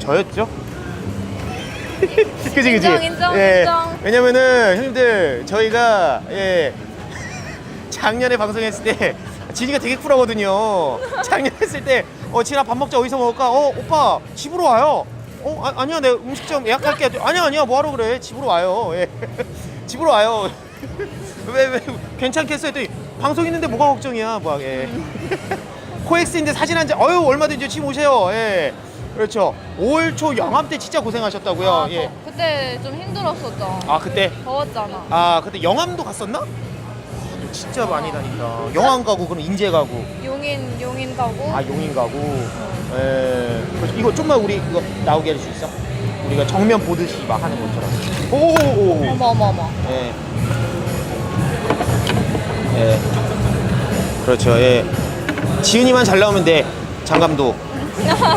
저였죠? 그지 그지. 인정, 인정, 예. 인정. 왜냐면은 형님들 저희가 예 작년에 방송했을 때 진이가 되게 쿨하거든요. 작년 했을 때 어 진아 밥 먹자 어디서 먹을까? 어 오빠 집으로 와요. 어 아, 아니야 내 음식점 예약할게. 아니야 아니야 뭐하러 그래 집으로 와요. 예. 집으로 와요. 왜 왜 괜찮겠어 했더니 방송 있는데 뭐가 걱정이야 뭐 예. 코엑스인데 사진 한 장 어유 얼마든지 지금 오세요. 예. 그렇죠. 5월 초 영암 때 진짜 고생하셨다고요. 아, 예. 더- 그때 좀 힘들었었죠. 아 그때 더웠잖아. 아 그때 영암도 갔었나? 진짜 많이 다닌다. 영암 가고 그럼 인제 가고 용인 용인 가고. 아 용인 가고. 에 그래서 이거 좀만 우리 이거 나오게 해줄 수 있어? 우리가 정면 보듯이 막 하는 것처럼. 오오오. 어머 어머 어머. 예. 예. 그렇죠. 예. 지은이만 잘 나오면 돼. 장감도.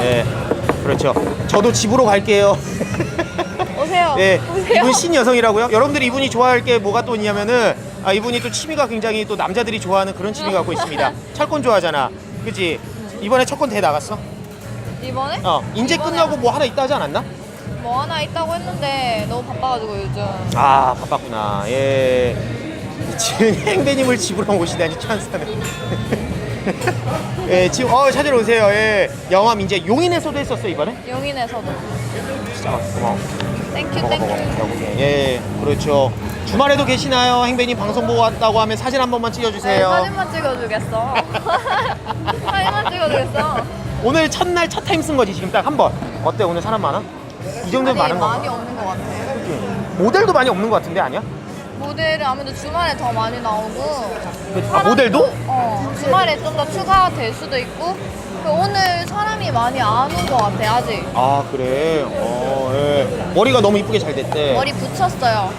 예. 그렇죠. 저도 집으로 갈게요. 오세요. 예, 오세요. 이분 신여성이라고요? 여러분들이 이분이 좋아할 게 뭐가 또 있냐면은 아 이분이 또 취미가 굉장히 또 남자들이 좋아하는 그런 취미 갖고 있습니다. 철권 좋아하잖아. 그치? 이번에 철권 대 나갔어? 이번에? 어, 이번에 끝나고 뭐 하나 있다 하지 않았나? 뭐 하나 있다고 했는데 너무 바빠가지고 요즘. 아, 바빴구나. 예. 지은 행배님을 집으로 모시다니 찬스네. 예, 지금 어 찾으러 오세요. 예. 영암 이제 용인에서도 했었어 이번에? 용인에서도. 진짜 고마워. 땡큐 먹어 먹어. 땡큐. 예, 그렇죠. 주말에도 계시나요? 행배님 방송 보고 왔다고 하면 사진 한 번만 네, 찍어주세요. 사진만 찍어주겠어. 사진만 찍어주겠어. 오늘 첫날 첫 타임 쓴 거지 지금 딱 한 번. 어때 오늘 사람 많아? 이 정도면 많은 거 많이 없는 것 같아. 모델도 많이 없는 것 같은데 아니야? 모델은 아무래도 주말에 더 많이 나오고. 아 모델도? 어 주말에 좀 더 추가될 수도 있고. 그 오늘 사람이 많이 안 온 것 같아 아직. 아 그래. 어, 예. 머리가 너무 이쁘게 잘 됐대. 머리 붙였어요.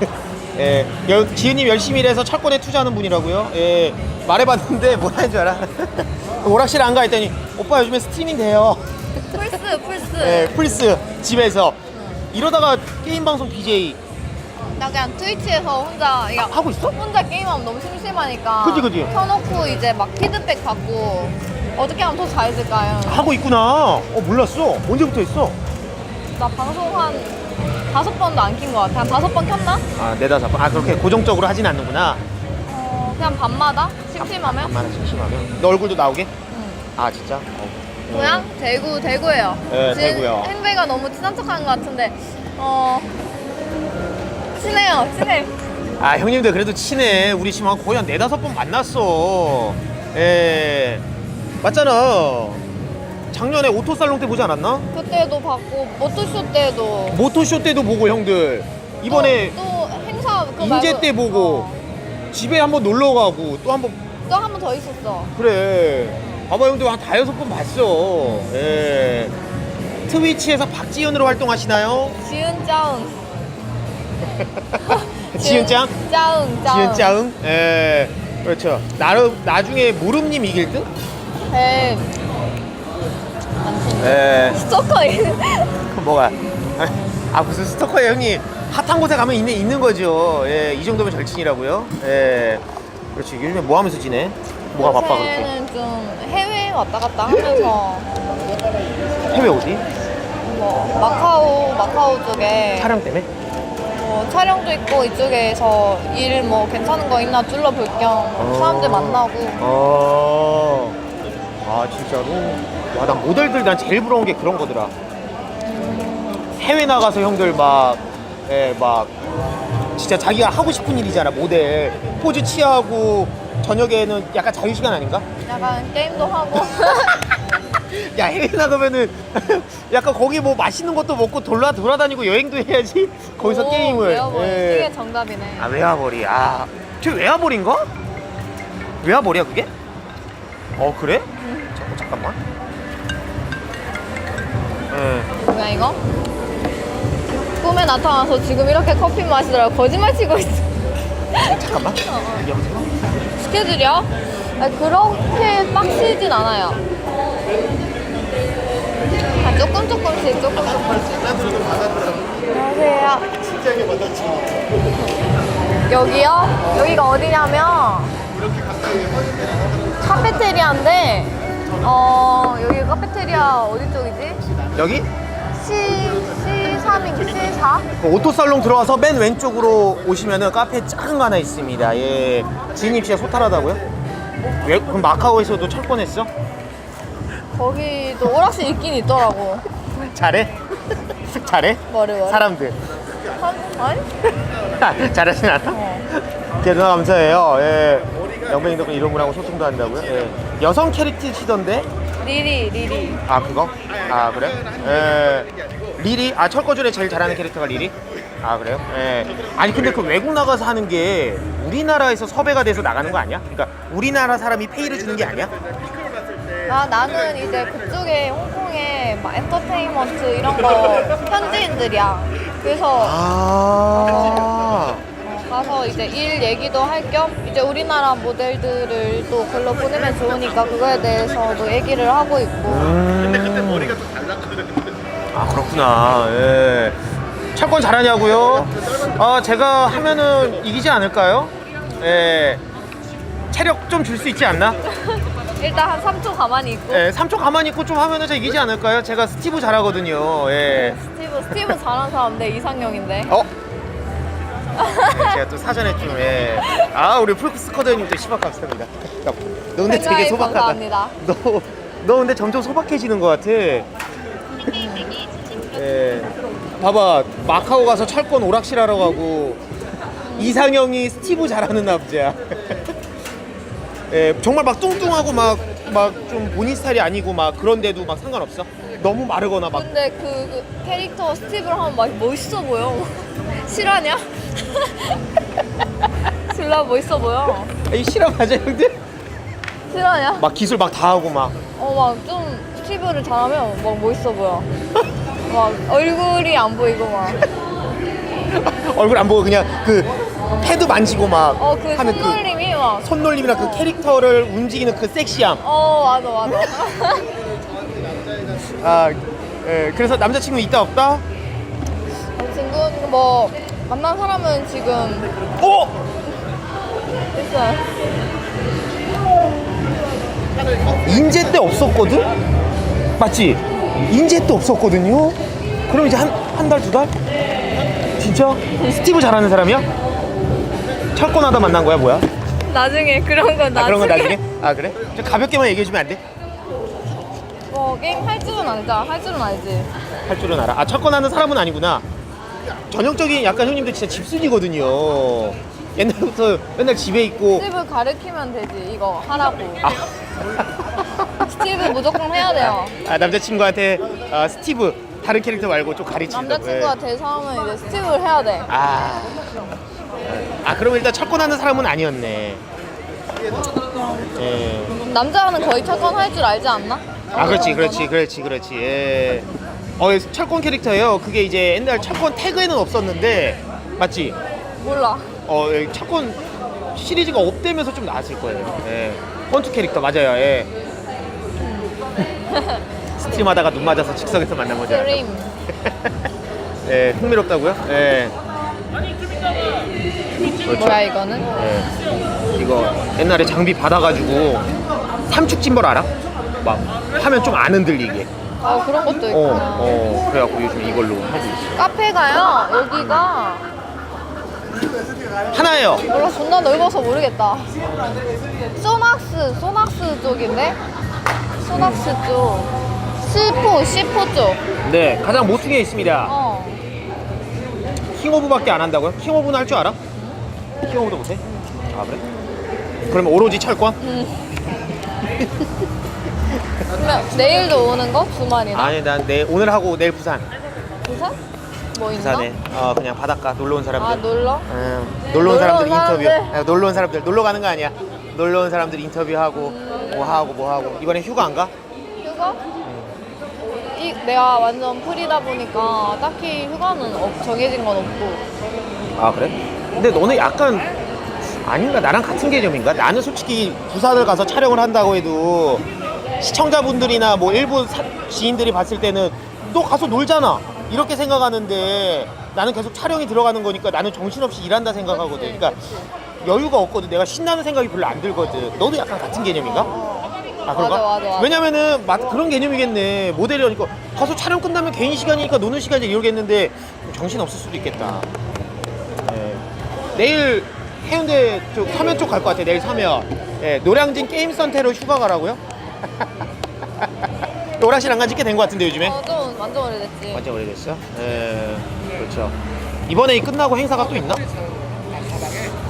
예. 여, 지은님 열심히 일해서 철권에 투자하는 분이라고요. 예. 말해봤는데 뭐라는 줄 알아? 오락실 안 가 했더니 오빠 요즘에 스트리밍 돼요. 플스 플스. 예, 플스 집에서 이러다가 게임 방송 BJ 나 그냥 트위치에서 혼자 이거 하고 있어? 혼자 게임하면 너무 심심하니까 그지, 그지. 켜놓고 이제 막 피드백 받고 어떻게 하면 더 잘해질까요? 하고 있구나. 어 몰랐어. 언제부터 했어? 나 방송 한 다섯 번도 안 킨 것 같아. 한 다섯 번 켰나? 아 네다섯 번. 아 그렇게 고정적으로 하진 않는구나. 어, 그냥 밤마다 심심하면. 엄마는 심심하면. 너 얼굴도 나오게? 응. 아 진짜? 어. 고향 대구 대구예요. 네, 지금 대구요. 행배가 너무 친한 척하는 것 같은데 어 친해요, 친해. 아 형님들 그래도 친해. 우리 지금 한 거의 한 네다섯 번 만났어. 예. 맞잖아. 작년에 오토살롱 때 보지 않았나? 그때도 받고 모토쇼 때도 모토쇼 때도 보고 형들. 이번에 또, 또 행사 그거 인제 말고- 때 보고. 어, 집에 한번 놀러 가고 또 한번 또한 번 더 있었어. 그래. 봐봐 형들 한 다여섯 번 봤어. 예. 트위치에서 박지현으로 활동하시나요? 지은 짜응. 지은짱? 짜응, 짜응. 지은짱? 예. 그렇죠. 나름 나중에 무릎님 이길 듯? 에 예. 스토커 뭐가? 아 무슨 스토커야 형님? 핫한 곳에 가면 있는 있는 거죠. 예, 이 정도면 절친이라고요. 예. 그렇지. 요즘에 뭐 하면서 지내? 뭐가 바빠 그렇게? 요새는 좀 해외 왔다 갔다 하면서 해외 어디? 뭐 마카오 마카오 쪽에 촬영 때문에? 뭐 촬영도 있고 이쪽에서 일 뭐 괜찮은 거 있나 둘러볼 겸 사람들 만나고 어. 아 진짜로? 와, 난 모델들 난 제일 부러운 게 그런 거더라. 해외 나가서 형들 막, 예, 막 진짜 자기가 하고 싶은 일이잖아 모델 포즈 취하고 저녁에는 약간 자유 시간 아닌가? 약간 게임도 하고 야 해외 나가면은 약간 거기 뭐 맛있는 것도 먹고 돌아 돌아다니고 여행도 해야지 거기서 오, 게임을. 예. 이게 정답이네. 아 외화벌이 아, 저 외화벌인가? 외화벌이야 그게? 어 그래? 잠깐 잠깐만. 예. 뭐야 이거? 꿈에 나타나서 지금 이렇게 커피 마시더라 고 거짓말 치고 있어. 잠깐만. 어, 어. 여보세요? 스케줄이요? 아니, 그렇게 빡시진 않아요. 아, 조금 조금씩 조금 조금씩. 안녕하세요. 실장님 만났지. 여기요? 여기가 어디냐면 카페테리아인데 어 여기 카페테리아 어디 쪽이지? 여기? C, C3인 C4? 그 오토살롱 들어와서 맨 왼쪽으로 오시면은 카페 작은 거 하나 있습니다. 예. 진입 시에 소탈하다고요? 왜, 그럼 마카오에서도 철권했어? 거기도 오락실 있긴 있더라고. 잘해? 잘해? 뭐를 뭐를? 사람들. 한, 아니? 잘하진 않아? 어. 대단하 감사해요. 예. 영뱅이 덕분 이런 분하고 소통도 한다고요? 예. 여성 캐릭터 치던데? 리리, 리리. 아 그거? 아 그래? 예. 리리? 아 철거 중에 제일 잘하는 캐릭터가 리리? 아 그래요? 예. 아니 근데 그 외국 나가서 하는 게 우리나라에서 섭외가 돼서 나가는 거 아니야? 그러니까 우리나라 사람이 페이를 주는 게 아니야? 나, 나는 이제 그쪽에 홍콩에 막 엔터테인먼트 이런 거 현지인들이야. 그래서 아. 어, 가서 이제 일 얘기도 할 겸 이제 우리나라 모델들을 또 글로 보내면 좋으니까 그거에 대해서도 얘기를 하고 있고 근데 그때 머리가 좀 달랐거든. 아 그렇구나. 예. 철권 잘하냐고요? 아 제가 하면은 이기지 않을까요? 예. 체력 좀 줄 수 있지 않나? 일단 한 3초 가만히 있고 예. 3초 가만히 있고 좀 하면은 제가 이기지 않을까요? 제가 스티브 잘하거든요. 예. 스티브 스티브 잘하는 사람 내 이상형인데 어? 네, 제가 또 사전에 좀 예. 아 우리 풀스커드님도 시박 감사합니다. 너 근데 되게 생각이 소박하다. 감사합니다. 너, 너 근데 점점 소박해지는 것 같아. 예. 봐봐 마카오 가서 철권 오락실 하러 가고 이상형이 스티브 잘하는 남자. 예, 정말 막 뚱뚱하고 막 막 좀 본인 스타일이 아니고 막 그런데도 막 상관없어. 너무 마르거나 막 근데 그, 그 캐릭터 스티브를 하면 막 멋있어 보여 실화냐? 실라 멋있어 보여 이 실화 맞아 형들? 실화냐? 막 기술 막 다 하고 막 어 막 좀 스티브를 잘하면 막 멋있어 보여 막 얼굴이 안 보이고 막 얼굴 안 보고 그냥 그 패드 만지고 막 어그 하는 그 손놀림 손놀림이랑 그 캐릭터를 움직이는 그 섹시함. 어 맞아 맞아 아, 예, 그래서 남자친구 있다 없다? 친구 뭐 만난 사람은 지금 어? 있어요 인제 때 없었거든? 맞지? 인제 때 없었거든요? 그럼 이제 한, 한 달, 두 달? 진짜? 스티브 잘하는 사람이야? 철권하다 만난 거야, 뭐야? 나중에 그런 건 나중에 아, 그런 건 나중에? 아, 그래? 좀 가볍게만 얘기해주면 안 돼? 뭐 게임 할 줄은 알자 할 줄은 알지 할 줄은 알아. 아, 철권하는 사람은 아니구나. 전형적인 약간 형님들 진짜 집순이거든요. 옛날부터 맨날 집에 있고. 스티브 가르치면 되지 이거 하라고 아, 스티브 무조건 해야 돼요 아 남자친구한테 아, 스티브 다른 캐릭터 말고 좀 가르친다고. 남자친구가 예. 대사하면 이제 스티브를 해야 돼 아. 아, 그러면 일단 철권하는 사람은 아니었네. 예. 남자는 거의 철권 할 줄 알지 않나? 아, 그렇지, 그렇지, 그렇지, 그렇지. 예. 어, 예, 철권 캐릭터예요. 그게 이제 옛날 철권 태그에는 없었는데, 맞지? 몰라 어, 예, 철권 시리즈가 업되면서 좀 나왔을 거예요. 예. 헌트 캐릭터 맞아요. 예. 스트림하다가 눈 맞아서 즉석에서 만난 거죠. 드림 예, 흥미롭다고요? 예. 그렇죠. 뭐야 이거는? 예. 이거 옛날에 장비 받아가지고 삼축 짐벌 알아? 막 하면 좀 안 흔들리게. 어 그런 것도 어, 있구나 어. 그래갖고 요즘 이걸로 하고 있어. 카페가요 여기가 하나예요. 몰라 존나 넓어서 모르겠다 소낙스 소낙스 쪽인데? 소낙스 쪽 C4 C4 쪽 네, 가장 모퉁이에 있습니다. 어. 킹오브밖에 안 한다고요? 킹오브는 할 줄 알아? 킹오브도 못해? 아 그래? 그러면 오로지 철권? 그러면 내일도 오는 거? 주말이나? 아니 난 내 오늘 하고 내일 부산. 부산? 뭐 있나? 부산에 어 그냥 바닷가 놀러 온 사람들. 아 놀러? 응, 놀러 온 놀러 사람들 온 인터뷰. 사람들. 아, 놀러 온 사람들 놀러 가는 거 아니야. 놀러 온 사람들 인터뷰하고 음. 뭐 하고 뭐 하고 이번에 휴가 안 가? 휴가? 이, 내가 완전 프리다 보니까 딱히 휴가는 없, 정해진 건 없고 아 그래? 근데 너는 약간 아닌가 나랑 같은 개념인가? 나는 솔직히 부산을 가서 촬영을 한다고 해도 시청자분들이나 뭐 일본 사- 지인들이 봤을 때는 너 가서 놀잖아 이렇게 생각하는데 나는 계속 촬영이 들어가는 거니까 나는 정신없이 일한다 생각하거든. 그러니까. 여유가 없거든. 내가 신나는 생각이 별로 안 들거든. 너도 약간 같은 개념인가? 어. 아 그런가? 맞아, 맞아, 맞아. 왜냐면은 마- 그런 개념이겠네 모델이니까 가서 촬영 끝나면 개인 시간이니까 노는 시간이 이러겠는데 정신 없을 수도 있겠다 예. 내일 해운대 쪽 서면 쪽 갈 것 같아 내일 서면 예, 노량진 게임 센터로 휴가 가라고요? 오락실 안 간지 꽤 된 것 같은데 요즘에 어, 좀 완전 오래됐지. 완전 오래됐어요? 예 그렇죠 이번에 끝나고 행사가 또 있나?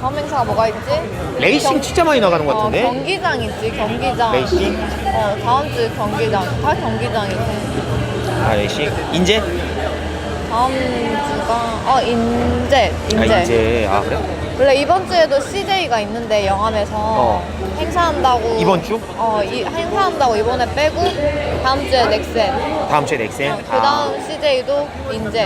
다음 행사가 뭐가 있지? 레이싱 경- 진짜 많이 나가는 것 어, 같은데 경기장 있지, 경기장. 레이싱? 어, 다음 주 경기장. 다 경기장이지. 아 레이싱 인제? 다음 주가, 어, 인제. 인제. 아 인제 아 그래? 원래 이번 주에도 CJ가 있는데 영암에서 어. 행사한다고 이번 주? 어 이, 행사한다고 이번에 빼고 다음 주에 넥센 다음 주에 넥센? 어, 그 다음 CJ도 인제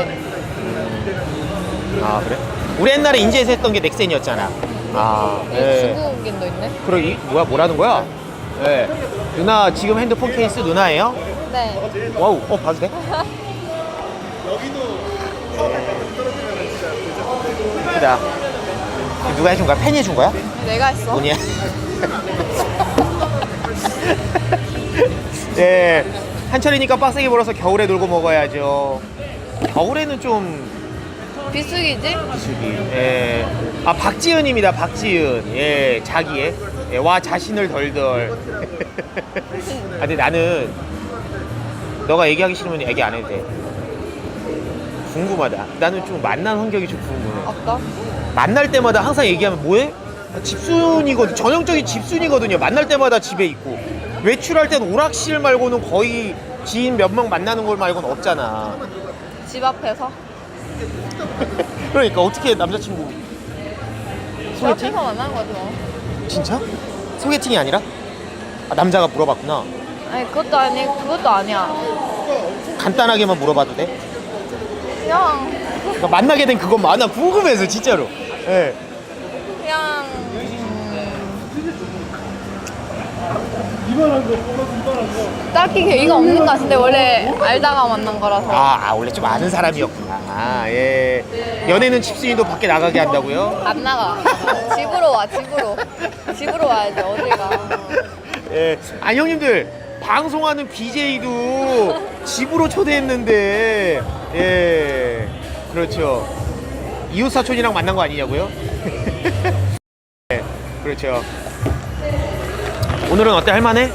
아, 아, 그래? 우리 옛날에 인제에서 했던 게 넥센이었잖아 아이 예. 중국인도 있네 그래 이 뭐야 뭐라는 거야? 예. 누나 지금 핸드폰 케이스 누나예요? 네 와우 어 봐도 돼? 예쁘다 누가 해준 거야? 팬이 해준 거야? 내가 했어 뭐냐? 예, 한철이니까 빡세게 벌어서 겨울에 놀고 먹어야죠. 겨울에는 좀 비수기지? 비수기. 예. 아 박지은입니다. 박지은. 예, 자기의 예, 와 자신을 덜덜. 아 근데 나는 너가 얘기하기 싫으면 얘기 안 해도 돼. 궁금하다. 나는 좀 만난 환경이 좀 궁금해. 아까 만날 때마다 항상 얘기하면 뭐해? 아, 집순이거든. 전형적인 집순이거든요. 만날 때마다 집에 있고 외출할 땐 오락실 말고는 거의 지인 몇 명 만나는 걸 말고는 없잖아. 집 앞에서 그러니까 어떻게 남자친구 집 소개팅? 앞에서 만나는 거지 뭐 진짜? 소개팅이 아니라? 아, 남자가 물어봤구나. 아니 그것도 아니 그것도 아니야 간단하게만 물어봐도 돼? 그냥 그러니까 만나게 된 그건 많아 궁금해서 진짜로. 예. 그냥 딱히 계기가 없는 것 같은데 원래 알다가 만난 거라서 아, 아, 원래 좀 아는 사람이었구나. 아, 예. 연애는 집순이도 밖에 나가게 한다고요? 안 나가 집으로 와 집으로 집으로 와야지 어딜 가 예. 아 형님들 방송하는 BJ도 집으로 초대했는데 예. 그렇죠. 이웃 사촌이랑 만난 거 아니냐고요? 예. 그렇죠. 오늘은 어때 할만해?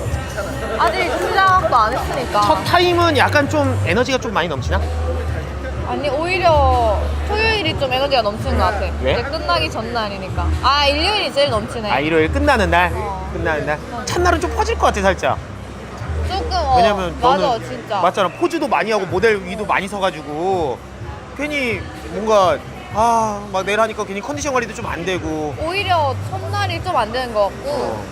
아직 시작도 안 했으니까 첫 타임은 약간 좀 에너지가 좀 많이 넘치나? 아니 오히려 토요일이 좀 에너지가 넘치는 것 같아 왜? 이제 끝나기 전날이니까 아 일요일이 제일 넘치네 아 일요일 끝나는 날, 어. 끝나는 날. 첫날은 좀 퍼질 것 같아 살짝. 조금 어 왜냐면 맞아 너는 진짜. 맞잖아. 포즈도 많이 하고 모델 위도 많이 서가지고 괜히 뭔가 아 막 내일 하니까 괜히 컨디션 관리도 좀 안 되고. 오히려 첫날이 좀 안 되는 것 같고 어.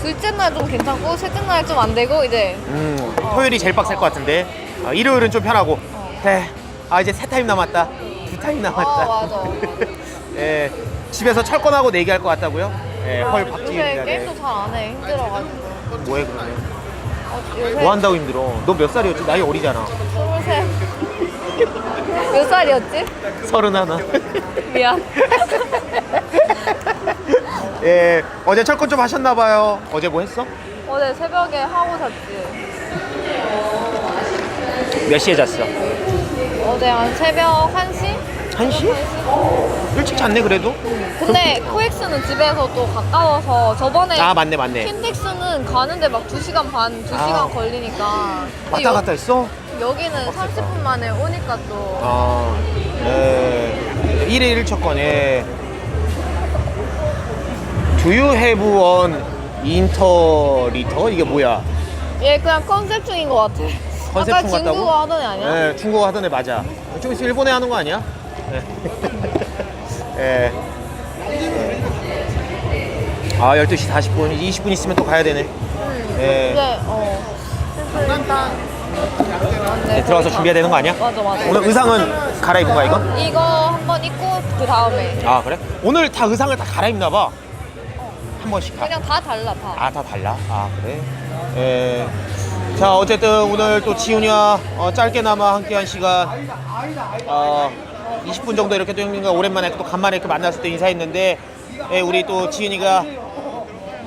둘째 날 좀 괜찮고 셋째 날 좀 안 되고 이제. 음 토요일이 제일 빡셀 것 같은데. 아, 일요일은 좀 편하고. 어. 네. 아 이제 세 타임 남았다. 두 타임 남았다. 어, 맞아. 예. 집에서 철권하고 내기할 것 같다고요? 예, 헐 요새 박지윤이라네 게임도 잘 안 해. 힘들어가지고. 뭐해 그러면? 어, 뭐 한다고 힘들어 너 몇 살이었지 나이 어리잖아 스물셋 몇 살이었지? 서른 하나 미안 예 어제 철권 좀 하셨나 봐요 어제 뭐 했어? 어제 새벽에 하고 잤지 몇 시에 잤어? 어제 한 새벽 1시? 1시? 일찍 잤네 그래도? 근데 코엑스는 집에서 또 가까워서 저번에 아 맞네 맞네 킨텍스는 가는데 막 2시간 반, 2시간 아. 걸리니까 근데 왔다 여- 갔다 했어? 여기는 30분 만에 오니까 또 아, 예. 1일 1초권, 예. Do you have one 인터리터? 이게 뭐야? 얘 그냥 컨셉충인 것 같아 컨셉충 아까 같다고? 중국어 하더니 아니야? 예, 중국어 하던 애 맞아. 좀 있으면 일본에 하는 거 아니야? 예. 예. 아, 12시 40분, 20분 있으면 또 가야 되네. 응. 예. 이제 어 그래서 일단 네, 네, 들어가서 거기 준비해야 되는 거 아니야? 맞아 맞아 오늘 의상은 갈아입은 거야? 이거 한번 입고 그 다음에 아, 그래? 오늘 다 의상을 다 갈아입나 봐. 한 번씩 다. 그냥 다 달라 다 아, 다 달라? 아, 그래? 예. 자, 어쨌든 오늘 또 지훈이와 어, 짧게나마 함께 한 시간, 어, 20분 정도 이렇게 또 형님과 오랜만에 또 간만에 이렇게 만났을 때 인사했는데, 예, 우리 또 지훈이가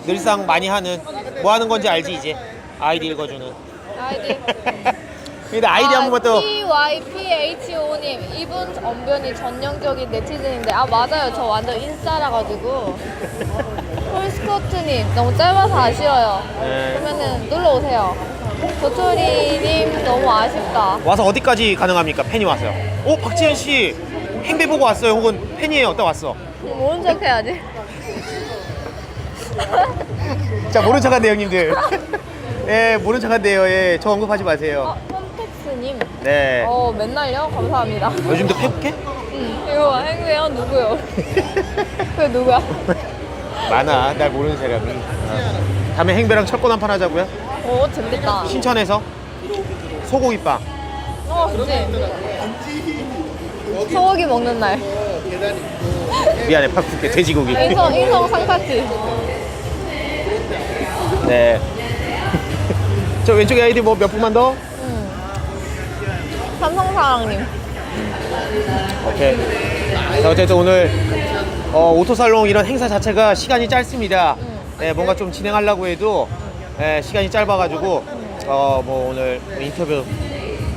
늘상 많이 하는 뭐 하는 건지 알지 이제? 아이디 읽어주는. 아이디. 근데 아이디 한 번만 또. PYPHO님 이분 언변이 전형적인 네티즌인데 아 맞아요. 저 완전 인싸라 가지고. 폴스커트님 너무 짧아서 아쉬워요. 네. 그러면은 놀러 오세요 도토리님 너무 아쉽다. 와서 어디까지 가능합니까? 팬이 와서요. 오 박지현 씨 행배 보고 왔어요. 혹은 팬이에요. 어디다 왔어. 모른 척 해야지 자 모른 척한대 형님들. 예 모른 척한대요 예저 언급하지 마세요. 어 펌텍스님? 네. 어 맨날요? 감사합니다. 요즘도 페북해? 음, 이거 행세요? 누구요? 그 누구야 많아. 날 모르는 사람이. 어. 다음에 행배랑 철권 한 판 하자고요? 오 재밌겠다. 신천에서? 소고기빵. 어 그치. 소고기 먹는 날. 미안해 바꿀게. 돼지고기. 인성 인성 상사치. 네. 저 왼쪽에 아이디 뭐 몇 분만 더? 음. 삼성사랑님. 오케이. 자, 어쨌든 오늘 어, 오토살롱 이런 행사 자체가 시간이 짧습니다. 네, 뭔가 좀 진행하려고 해도 예, 시간이 짧아가지고 어, 뭐 오늘 인터뷰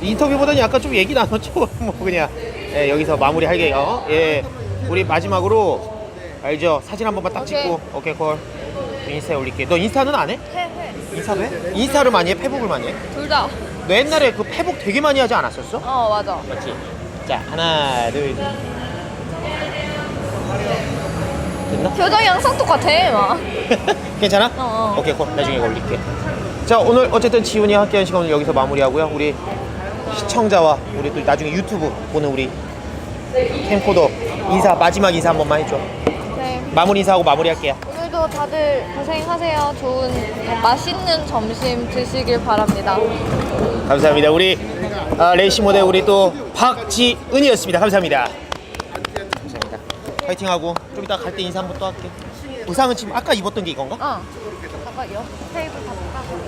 인터뷰보다는 약간 좀 얘기 나눴죠. 뭐 그냥 예, 여기서 마무리할게요. 예, 우리 마지막으로 알죠? 사진 한 번만 딱. 찍고 오케이 콜 인스타에 올릴게. 너 인스타는 안 해? 해 해 인스타도 해? 인스타를 많이 해? 페북을 많이 해? 둘 다 너 옛날에 그 페북 되게 많이 하지 않았었어? 어 맞아 맞지? 자 하나 둘 셋. 됐나? 표정 양상 똑같아 막. 괜찮아? 어, 어. 오케이 콜 나중에 올릴게. 자 오늘 어쨌든 지훈이 함께한 시간 을 여기서 마무리하고요. 우리 시청자와 우리 또 나중에 유튜브 보는 우리 캠코더 인사 마지막 인사 한 번만 해줘. 네. 마무리 인사하고 마무리할게요. 오늘도 다들 고생하세요. 좋은 맛있는 점심 드시길 바랍니다. 감사합니다. 우리 아, 레이시 모델 우리 또 박지은이었습니다. 감사합니다 파이팅하고 좀 이따 갈 때 인사 한번 또 할게. 의상은 지금 아까 입었던 게 이건가? 어. 봐봐 옆 테이블 바꿔